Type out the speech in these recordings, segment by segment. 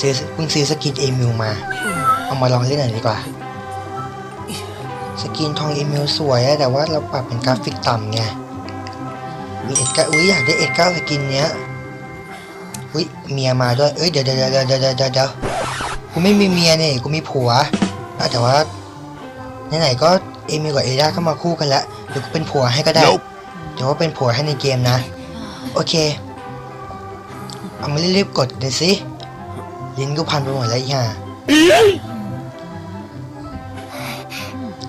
ซื้อเพิ่งซื้อสกินเอมิลมา เอามาลองเล่นหน่อยดีกว่า สกินทองเอมิลสวยอะแต่ว่าเราปรับเป็นกราฟิกต่ำไงมีเอ็ดก้าอุ้ยอยากได้เอ็ดก้าสกินเนี้ยอุ้ยเมียมาด้วยเอ้ยเดี๋ยวเดี๋ยวเดี๋ยวเดี๋ยวเดี๋ยวเดี๋ยวเดี๋ยวกูไม่มีเมียเนี่ยกูมีผัวอะแต่ว่าไหนๆก็เอมิลกับเอด้าเข้ามาคู่กันแล้วเดี๋ยวกูเป็นผัวให้ก็ได้เดี๋ยวว่าเป็นผัวให้ในเกมนะ โอเค เอามารีบๆกดเลยสิ ลิ้นกูพันไปหมดแล้วอีห่า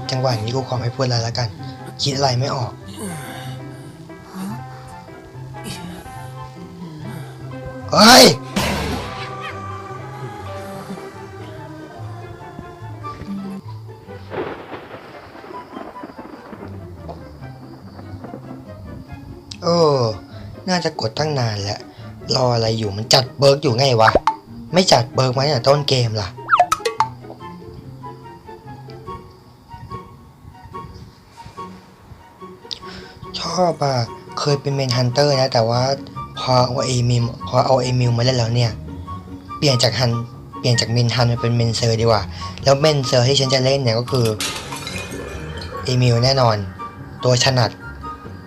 จังหวะนี้กูขอไม่พูดอะไรแล้วกัน คิดอะไรไม่ออก เฮ้ยเออน่าจะกดตั้งนานแล้ว รออะไรอยู่มันจัดเบิร์กอยู่ไงวะ ไม่จัดเบิร์กมาตั้แต่ต้นเกมล่ะ ชอบอะ เคยเป็นเมนฮันเตอร์นะ แต่ว่าพอเอาเอมิมพอเอาเอมิลมาเล่นแล้วเนี่ย เปลี่ยนจากฮันเปลี่ยนจากเมนฮันมาเป็นเมนเซอร์ดีกว่า แล้วเมนเซอร์ที่ฉันจะเล่นเนี่ยก็คือเอมิลแน่นอน ตัวถนัด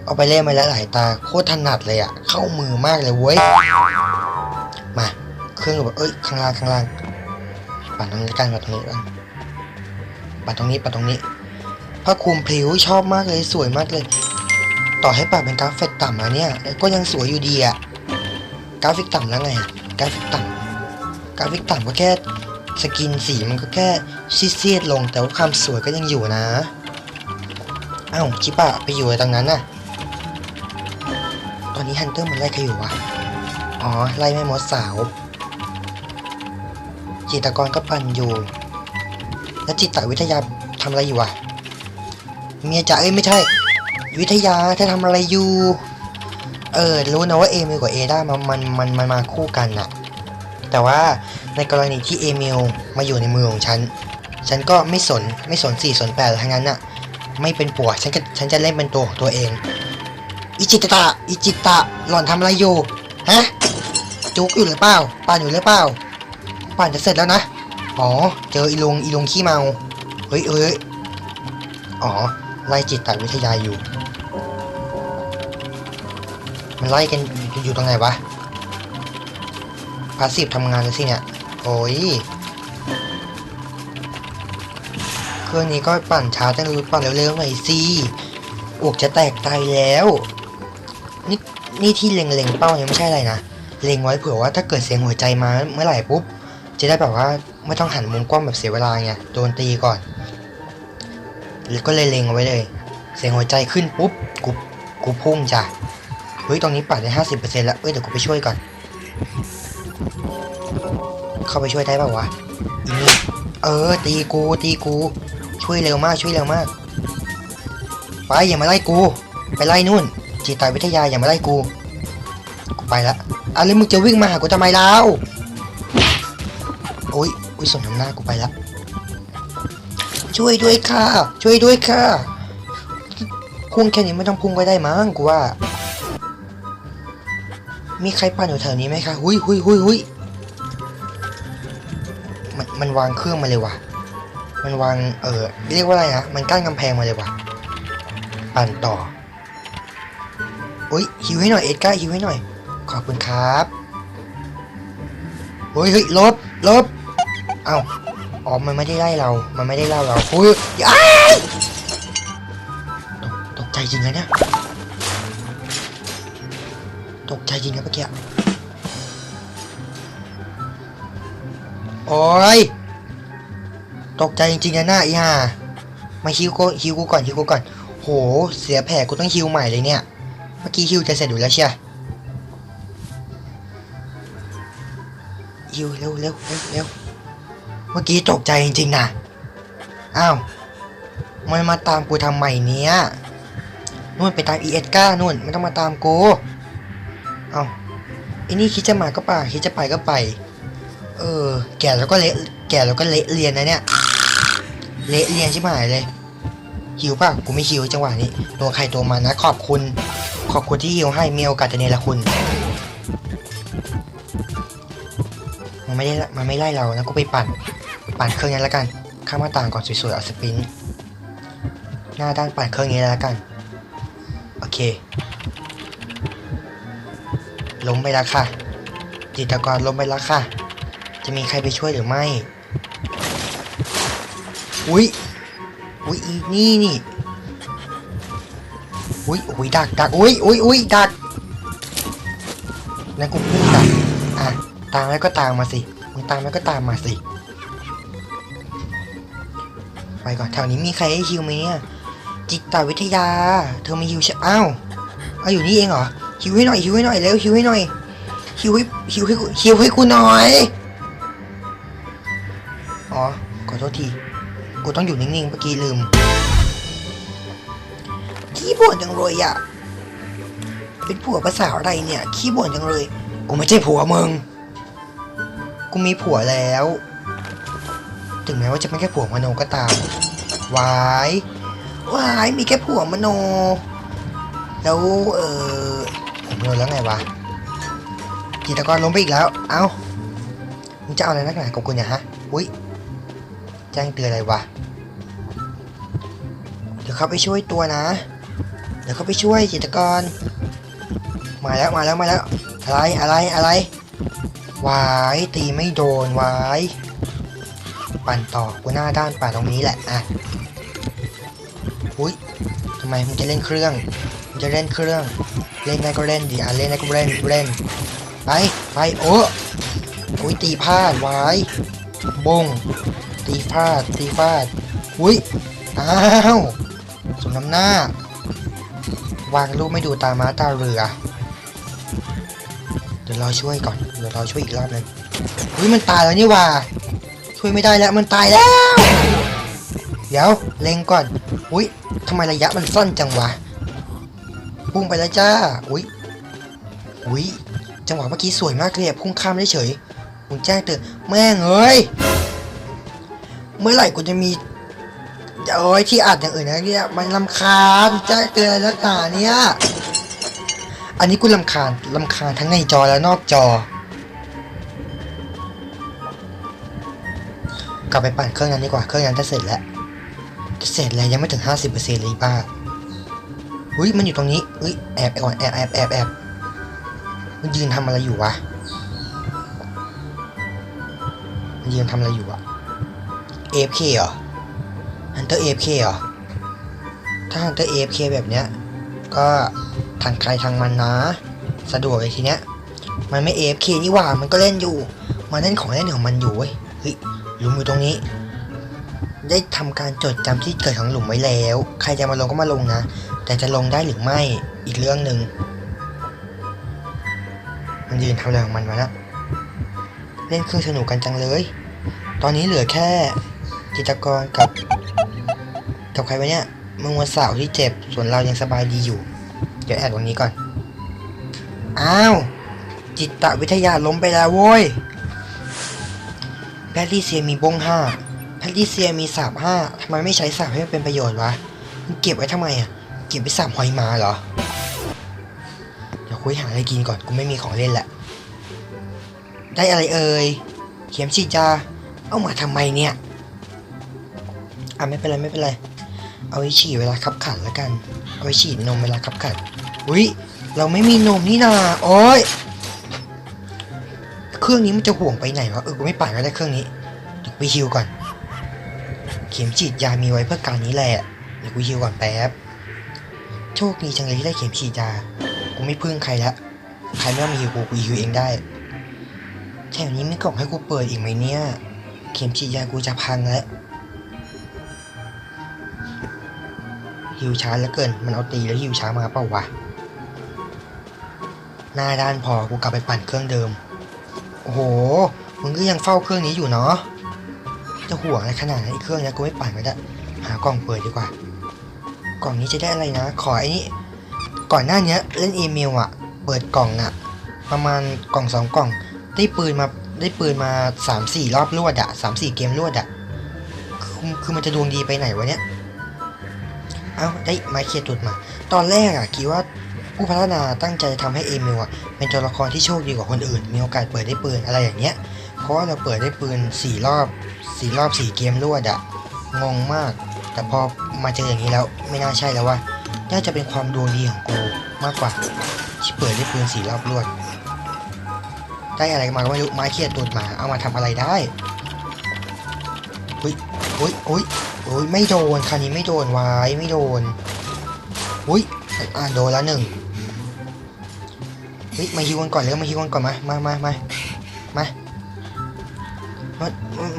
เอาไปเล่นมาแล้วหลายตา โคตรถนัดเลยอะเข้ามือมากเลยเว้ย มา เครื่องแบบเอ้ยข้างล่างข้างล่างปัดตรงนี้กันปัดตรงนี้กันปัดตรงนี้ปัดตรงนี้ผ้าคลุมพลิ้วชอบมากเลยสวยมากเลย ต่อให้ปรับเป็นกราฟิกต่ำแล้วเนี่ยก็ยังสวยอยู่ดีอะกราฟิกต่ำแล้วไงกราฟิกต่ำกราฟิกต่ำก็แค่สกินสีมันก็แค่ซีดๆลงแต่ว่าความสวยก็ยังอยู่นะเอ้าคิปะไปอยู่ตรงนั้นน่ะ ตอนนี้ฮันเตอร์มันไล่ใครอยู่วะ อ๋อ ไล่แม่มดสาว จิตกรก็ปั่นอยู่ แล้วจิตวิทยาทำอะไรอยู่วะเมียจ๋าเอ้ยไม่ใช่ วิทยาเธอทำอะไรอยู่ เออรู้นะว่าเอมิลกับเอด้ามันมันมันมันมาคู่กันน่ะแต่ว่าในกรณีที่เอมิลมาอยู่ในมือของฉัน ฉันก็ไม่สนไม่สนสี่สนแปดทั้งนั้นน่ะไม่เป็นปัวฉันจะฉันจะเล่นเป็นตัวของตัวเอง อิจิตะอิจิตะหล่อนทำอะไรอยู่ฮะจุกอยู่หรือเปล่าปานอยู่หรือเปล่า ป่านจะเสร็จแล้วนะ อ๋อ เจออีลงอีลงขี้เมา เฮ้ยเอ้ยอ๋อ ไล่จิตตวิทยาอยู่ มันไล่กันอยู่ตรงไหนวะพาสซีฟทำงานแล้วสิเนี่ย โอ้ยเครื่องนี้ก็ปั่นช้าจังเลยปั่นเร็วๆหน่อยสิอกจะแตกตายแล้ว นี่นี่ที่เล็งๆเป้ายังไม่ใช่อะไรนะ เล็งไว้เผื่อว่าถ้าเกิดเสียงหัวใจมาเมื่อไหร่ปุ๊บ จะได้แบบว่าไม่ต้องหันมุมกล้องแบบเสียเวลาไงโดนตีก่อนแล้วก็เลยเล็งเอาไว้เลย เสียงหัวใจขึ้นปุ๊บกูกูพุ่งจ้ะเฮ้ยตรงนี้ปัดได้ห้าสิบเปอร์เซ็นต์แล้วเอ้ยเดี๋ยวกูไปช่วยก่อน เข้าไปช่วยได้ป่าววะอีนี่เออ ตีกูตีกู ช่วยเร็วมากช่วยเร็วมาก ไปอย่ามาไล่กู ไปไล่นู่น จิตวิทยาอย่ามาไล่กู กูไปละอะแล้วมึงจะวิ่งมาหากูทำไมแล้ว อุ้ยส่งน้ำหน้ากูไปละช่วยด้วยค่ะ ช่วยด้วยค่ะพุ่งแค่นี้ไม่ต้องพุ่งก็ได้มั้งกูว่า มีใครปั่นอยู่แถวนี้ไหมคะหุยหุยหุยหุยมันมันวางเครื่องมาเลยว่ะ มันวางเออเรียกว่าอะไรนะมันกั้นกำแพงมาเลยว่ะ ปั่นต่ออุ้ยหิวให้หน่อยเอ็ดก้าหิวให้หน่อย ขอบคุณครับเฮ้ยเฮ้ยลบลบ เอ้าอ๋อมันไม่ได้ไล่เรา มันไม่ได้ไล่าเราอุ้ยอ้ายตกตกใจจริงเลยเนี่ย ตกใจจริงนะเมื่อกี้ โอ้ย ตกใจจริงๆนะหน้าอีห่ามาฮิวกูฮิวกูก่อนฮิวกูก่อน โห เสียแผลกูต้องฮิวใหม่เลยเนี่ย เมื่อกี้ฮิวจะเสร็จอยู่แล้วเชียฮิวเร็วเร็วเร็วเร็ว เมื่อกี้ตกใจจริงๆนะอ้าวมันมาตามกูทำไมเนี้ยนู่นไปตาม e ีเอสก้านู่นไม่ต้องมาตามกูเอ้าไอ้นี่คิดจะมาก็ป่าคิดจะไปก็ไป เออ แก่แล้วก็เละแก่แล้วก็เละเรียนนะเนี่ยเละเรียนใชิบหายเลยหิวป่ะกูไม่หิวจังหวะนี้ตัวใครตัวมันนะ ขอบคุณ ขอบคุณที่หิวให้มีโอกาสจะเนรคุณมันไม่ได้มันไม่ไล่เราแล้วก็ไปปั่น ปั่นเครื่องนี้แล้วกัน ข้ามหน้าต่างก่อนสวยๆเอาสปิน หน้าด้านปั่นเครื่องนี้แล้วกัน โอเค ล้มไปแล้วค่ะ จิตกรล้มไปแล้วค่ะ จะมีใครไปช่วยหรือไม่ อุ้ย อุ้ยอีนี่นี่ อุ้ยอุ้ยดักดักอุ้ยอุ้ยอุ้ยดักแล้วกูพุ่งดักอะตามแล้วก็ตามมาสิ มึงตามแล้วก็ตามมาสิ ก่อนแถวนี้มีใครให้ฮิวไหมเนี่ยจิตวิทยา เธอมีฮิวใช่อ้าวเอาอยู่นี่เองเหรอฮิวให้หน่อยฮิวให้หน่อยเร็วฮิวให้หน่อยฮิวให้ฮิวให้ฮิวให้กูหน่อยอ๋อขอโทษทีกูต้องอยู่นิ่งๆเมื่อกี้ลืมขี้บ่นจังเลยอะเป็นผัวภาษาอะไรเนี่ยขี้บ่นจังเลยกูไม่ใช่ผัวมึงกูมีผัวแล้ว ถึงแม้ว่าจะไม่แค่ผัวมโนก็ตามวายวายมีแค่ผัวมโน แล้วเออผมโดนแล้วไงวะกีตากรล้มไปอีกแล้ว เอ้ามึงจะเอาอะไรนักหนากับกูเนี่ยฮะ อุ้ยแจ้งเตือนอะไรวะ เดี๋ยวเขาไปช่วยตัวนะ เดี๋ยวเขาไปช่วยจิตรกร มาแล้วมาแล้วมาแล้ว อะไรอะไรอะไรวายตีไม่โดนวาย ปั่นต่อกูหน้าด้านปั่นตรงนี้แหละอะอุ้ยทำไมมึงจะเล่นเครื่องมึงจะเล่นเครื่อง เล่นได้ก็เล่นดิอะเล่นได้ก็เล่นเล่นไปไปโอ้อุ้ยตีพลาดวายบงตีพลาดตีพลาดอุ้ยอ้าวสมน้ำหน้าวางลูกไม่ดูตาม้าตาเรือเดี๋ยวเราช่วยก่อน เดี๋ยวเราช่วยอีกรอบหนึงอุ้ยมันตายแล้วนี่ว่า ช่วยไม่ได้แล้วมันตายแล้ว เดี๋ยวเล็งก่อน อุ้ยทำไมระยะมันสั้นจังวะพุ่งไปแล้วจ้า อุ้ยอุ้ยจังหวะเมื่อกี้สวยมากเลยพุ่งข้ามได้เฉยมึงแจ้งเตือนแม่งเอ้ยเมื่อไหร่กูจะมีโอ้ยที่อัดอย่างอื่นนะเนี่ยมันลำคาญแจ้งเตือนอะไรนักหนาเนี่ยอันนี้กูลำคาญลำคาญทั้งในจอและนอกจอ กลับไปปั่นเครื่องนั้นดีกว่า เครื่องนั้นจะเสร็จแล้ว จะเสร็จแล้วยังไม่ถึง 50%เลยป้าอุ้ยมันอยู่ตรงนี้อุ้ยแอบก่อนแอบแอบแอบแอบมันยืนทำอะไรอยู่วะ มันยืนทำอะไรอยู่วะ AFK เคหรอ Hunter AFK เคหรอ ถ้า Hunter AFK แบบเนี้ย ก็ทางใครทางมันนะ สะดวกเลยทีเนี้ย มันไม่ AFK นี่หว่า มันก็เล่นอยู่ มันเล่นของเล่นของมันอยู่เว้ย เฮ้ย หลุมอยู่ตรงนี้ ได้ทำการจดจำที่เกิดของหลุมไว้แล้ว ใครจะมาลงก็มาลงนะ แต่จะลงได้หรือไม่อีกเรื่องหนึ่งมันยืนทำอะไรของมันวะนะเล่นเครื่องสนุกกันจังเลย ตอนนี้เหลือแค่จิตกรกับ กับใครวะเนี่ยมึงวันเสาร์ที่เจ็บ ส่วนเรายังสบายดีอยู่ เดี๋ยวแอดตรงนี้ก่อน อ้าว จิตวิทยาล้มไปแล้วโว้ย แพทริเซียมีบงห้าแพทริเซียมีสาบห้าทำไมไม่ใช้สาบให้มันเป็นประโยชน์วะมึงเก็บไว้ทำไมอะ เก็บไปสาบหอยมาเหรอ เดี๋ยวคุยหาอะไรกินก่อน กูไม่มีของเล่นแหละ ได้อะไรเอ่ย เข็มฉีดยา เอามาทำไมเนี่ย อะไม่เป็นไรไม่เป็นไร เอาไว้ฉี่เวลาขับขันแล้วกัน เอาไว้ฉีดนมเวลาขับขัน อุ้ยเราไม่มีนมนี่นาโอ้ย รื่องนี้มันจะห่วงไปไหนวะเออกูไม่ปั่นก็ได้เครื่องนี้เดี๋ยวกูฮิวก่อน เข็มฉีดยามีไว้เพื่อการนี้แหละเดี๋ยวกูฮิวก่อนแป๊บโชคดีจังเลยที่ได้เข็มฉีดยากูไม่พึ่งใครละใครไม่ต้องมาฮิวกูกูฮิวเองได้แถวนี้มีกล่องให้กูเปิดอีกไหมเนี่ย เข็มฉีดยากูจะพังแล้วฮิวช้าแล้วเกิน มันเอาตีแล้วฮิวช้ามาเปล่าวะ หน้าด้านพอกูกลับไปปั่นเครื่องเดิม โอ้โห มึงก็ยังเฝ้าเครื่องนี้อยู่เนาะ จะห่วงอะไรขนาดนั้นอีกเครื่องเนี้ยกูไม่ปั่นก็ได้ หากล่องเปิดดีกว่า กล่องนี้จะได้อะไรนะ ขอไอ้นี่ก่อนหน้าเนี้ยเล่นอีเมลอะเปิดกล่องอะประมาณกล่องสองกล่อง ได้ปืนมาได้ปืนมาสามสี่รอบรวดอะสามสี่เกมรวดอะคือคือมันจะดวงดีไปไหนวะเนี้ย เอาได้ไม้เคลียร์จุดมา ตอนแรกอะคิดว่า ผู้พัฒนาตั้งใจทำให้เอมิลอะเป็นตัวละครที่โชคดีกว่าคนอื่น มีโอกาสเปิดได้ปืนอะไรอย่างเงี้ย เพราะว่าเราเปิดได้ปืนสี่รอบสี่รอบสี่เกมรวดอะงงมาก แต่พอมาเจออย่างนี้แล้วไม่น่าใช่แล้วว่าน่าจะเป็นความดวงดีของกูมากกว่า ที่เปิดได้ปืนสี่รอบรวด ได้อะไรมาก็ไม่รู้ไม้เคียดตูดหมาเอามาทำอะไรได้อุ้ยอุ้ยอุ้ยอุ้ยไม่โดนคันนี้ไม่โดนวายไม่โดนอุ้ยอ่าโดนล้วหนึ่ง ฮ้ยมาฮิวกันก่อนเร็วมาฮิวกันก่อนมามามามามามัน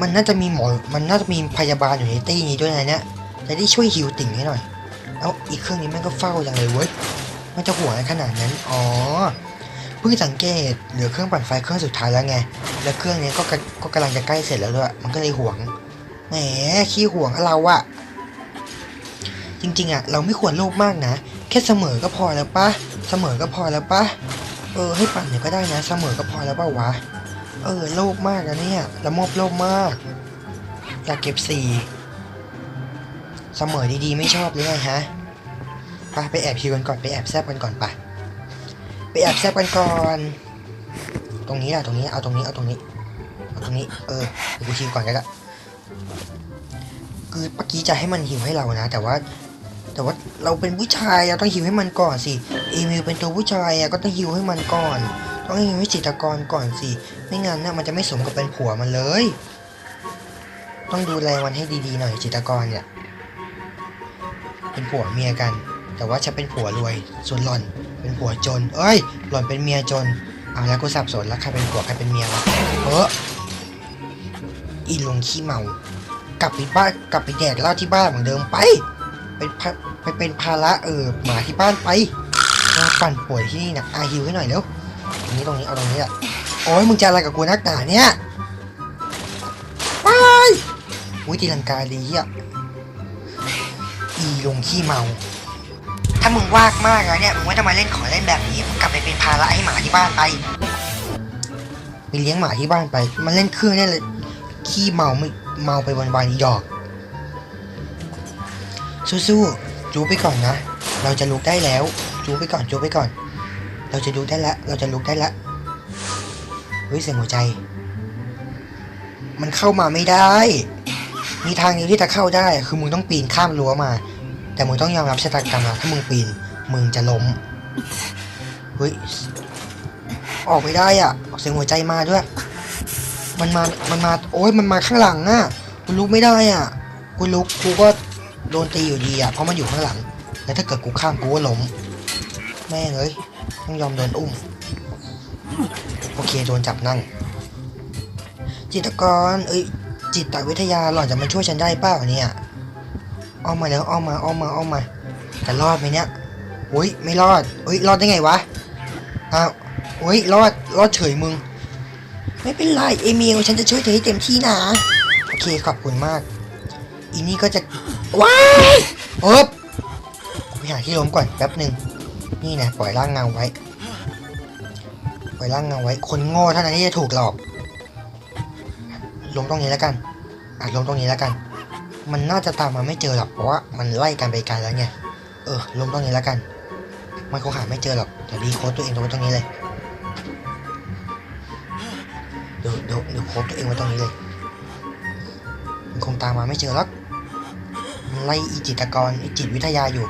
มันน่าจะมีหมอ มันน่าจะมีพยาบาลอยู่ในตี้นี้ด้วยนะเนี่ยจะได้ช่วยฮิวติ่งให้หน่อย เอาอีกเครื่องนี้แม่งก็เฝ้าจังเลยเว้ย มันจะห่วงอะไรขนาดนั้น อ๋อ เพิ่งสังเกต เหลือเครื่องปั่นไฟเครื่องสุดท้ายแล้วไง แล้วเครื่องนี้ก็กำก็กำลังจะใกล้เสร็จแล้วด้วย มันก็เลยห่วง แหม ขี้ห่วงเราอะจริงๆอะเราไม่ควรโลภมากนะ แค่เสมอก็พอแล้วปะเสมอก็พอแล้วปะ เออให้ปั่นเนี่ยก็ได้นะเสมอก็พอแล้วปะวะ เออโลภมากนะเนี่ยละโมบโลภมาก อยากเก็บสี่เสมอดีๆไม่ชอบหรือไงฮะไปไปแอบคิวกันก่อนไปแอบแซบกันก่อนไปไปแอบแซบกันก่อน ตรงนี้อะตรงนี้เอาตรงนี้เอาตรงนี้เอาตรงนี้ เออเดี๋ยวกูชิวก่อนก็ได้คือเมื่อกี้จะให้มันหิวให้เรานะ แต่ว่า แต่ว่าเราเป็นผู้ชายเราต้องหิวให้มันก่อนสิเอมิลเป็นตัวผู้ชายอะก็ต้องหิวให้มันก่อน ต้องหิวให้จิตกรก่อนสิไม่งั้นนะมันจะไม่สมกับเป็นผัวมันเลย ต้องดูแลมันให้ดีๆหน่อยจิตกรเนี่ย เป็นผัวเมียกัน แต่ว่าฉันเป็นผัวรวยส่วนหล่อนเป็นผัวจน เอ้ย หล่อนเป็นเมียจนเอาแล้วกูสับสนแล้วใครเป็นผัวใครเป็นเมียวะเอออีลงขี้เมากลับไปบ้านกลับไปแดกเหล้าที่บ้านเหมือนเดิมไป เป็นไปเป็นภาระเออหมาที่บ้านไปมาปั่นป่วยที่นี่นะอาฮิวให้หน่อยเร็วตรงนี้ตรงนี้เอาตรงนี้อะโอ้ยมึงจะอะไรกับกูนักหนาเนี่ยไปอุ้ยตีลังกาดีอะอีลงขี้เมา ถ้ามึงว่ากมากแล้วเนี่ยมึงไม่ต้องมาเล่นของเล่นแบบนี้มึงกลับไปเป็นภาระให้หมาที่บ้านไปไปเลี้ยงหมาที่บ้านไป มันเล่นเครื่องเนี่ยเลยขี้เมาไม่เมาไปวันๆอีดอก สู้ๆจูไปก่อนนะ เราจะลุกได้แล้วจูไปก่อนจูไปก่อน เราจะลุกได้ล้วเราจะลุกได้ล้วเฮ้ยเสียงหัวใจ มันเข้ามาไม่ได้ มีทางเดียวที่จะเข้าได้ คือมึงต้องปีนข้ามรั้วมา แต่มึงต้องยอมรับชะตากรรมนะถ้ามึงปีน มึงจะล้มเฮ้ยออกไม่ได้อะเสียงหัวใจมาด้วย มันมา มันมา โอ้ยมันมาข้างหลังอะ กูลุกไม่ได้อะ กูลุก กูก็ โดนตีอยู่ดีอะเพราะมันอยู่ข้างหลังแล้วถ้าเกิดกูข้ามกูก็ล้มแม่งเอ้ยต้องยอมโดนอุ้ม โอเคโดนจับนั่ง จิตกรเอ้ยจิตวิทยาหล่อนจะมาช่วยฉันได้เปล่าเนี่ยอ้อมมาแล้วอ้อมมาอ้อมมาอ้อมมาแต่รอดไหมเนี่ยอุ้ยไม่รอดอุ้ยรอดได้ไงวะอ้าวอุ้ยรอดรอดเฉยมึง ไม่เป็นไรเอเมิลฉันจะช่วยเธอให้เต็มที่นะโอเคขอบคุณมากอีนี่ก็จะ ว้ายเอ๊บไปหาที่ล้มก่อนแป๊บหนึ่งนี่นะปล่อยร่างเงาไว้ ปล่อยร่างเงาไว้ คนโง่เท่านั้นที่จะถูกหลอกล้มตรงนี้แล้วกันอะล้มตรงนี้แล้วกัน มันน่าจะตามมาไม่เจอหรอกเพราะว่ามันไล่กันไปไกลแล้วไงเออลงตรงนี้แล้วกัน มันคงหาไม่เจอหรอกเดี๋ยวรีโค้ดตัวเองตรงตรงนี้เลยเดี๋ยวเดี๋ยวเดี๋ยวโค้ดตัวเองไว้ตรงนี้เลยมันคงตามมาไม่เจอหรอก ไล่อีจิตกรอีจิตวิทยาอยู่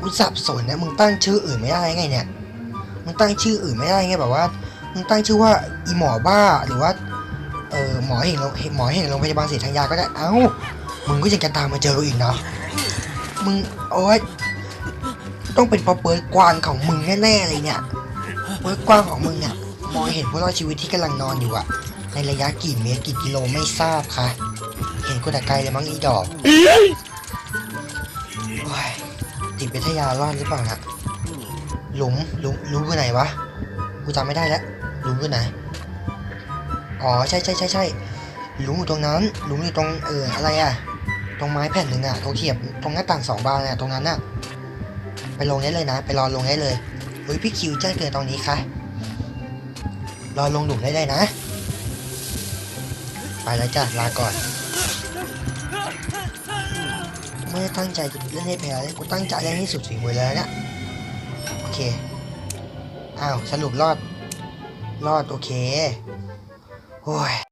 กูสับสนนะมึงตั้งชื่ออื่นไม่ได้ไงเนี่ยมึงตั้งชื่ออื่นไม่ได้ไงแบบว่ามึงตั้งชื่อว่าอีหมอบ้าหรือว่าเออหมอเห็นโรงหมอเห็นโรงพยาบาลศรีธัญญาก็ได้เอ้ามึงก็ยังจะตามมาเจอเราอีกเนาะมึงโอ๊ยต้องเป็นพราะเปิดกวางของมึงแน่ๆเลยเนี่ยเปิดกวางของมึงเนี่ยมองเห็นพวกเราชีวิตที่กำลังนอนอยู่อะในระยะกี่เมตรกี่กิโลไม่ทราบค่ะ เห็นกูแต่ไกลเลยมั้งอีดอก จิตวิทยารอดหรือเปล่านะหลุมหลุมหลุมคือไหนวะกูจำไม่ได้แล้วหลุมคือไหนอ๋อใช่ใช่ใช่ใช่หลุมอยู่ตรงนั้นหลุมอยู่ตรงเอออะไรอะตรงไม้แผ่นหนึ่งอะตรงเทียบตรงหน้าต่างสองบานอะตรงนั้นอะไปลงได้เลยนะ ไปรอลงได้เลยเฮ้ยพี่คิวแจ้งเตือนตรงนี้ค่ะรอลงหลุมได้เลยนะ ไปแล้วจ้ะลาก่อน ไม่ได้ตั้งใจจะเล่นให้แพ้เลยกูตั้งใจเล่นให้สุดฝีมือแล้วเนี่ยโอเคอ้าวสรุปรอด รอดโอเคโอ้ย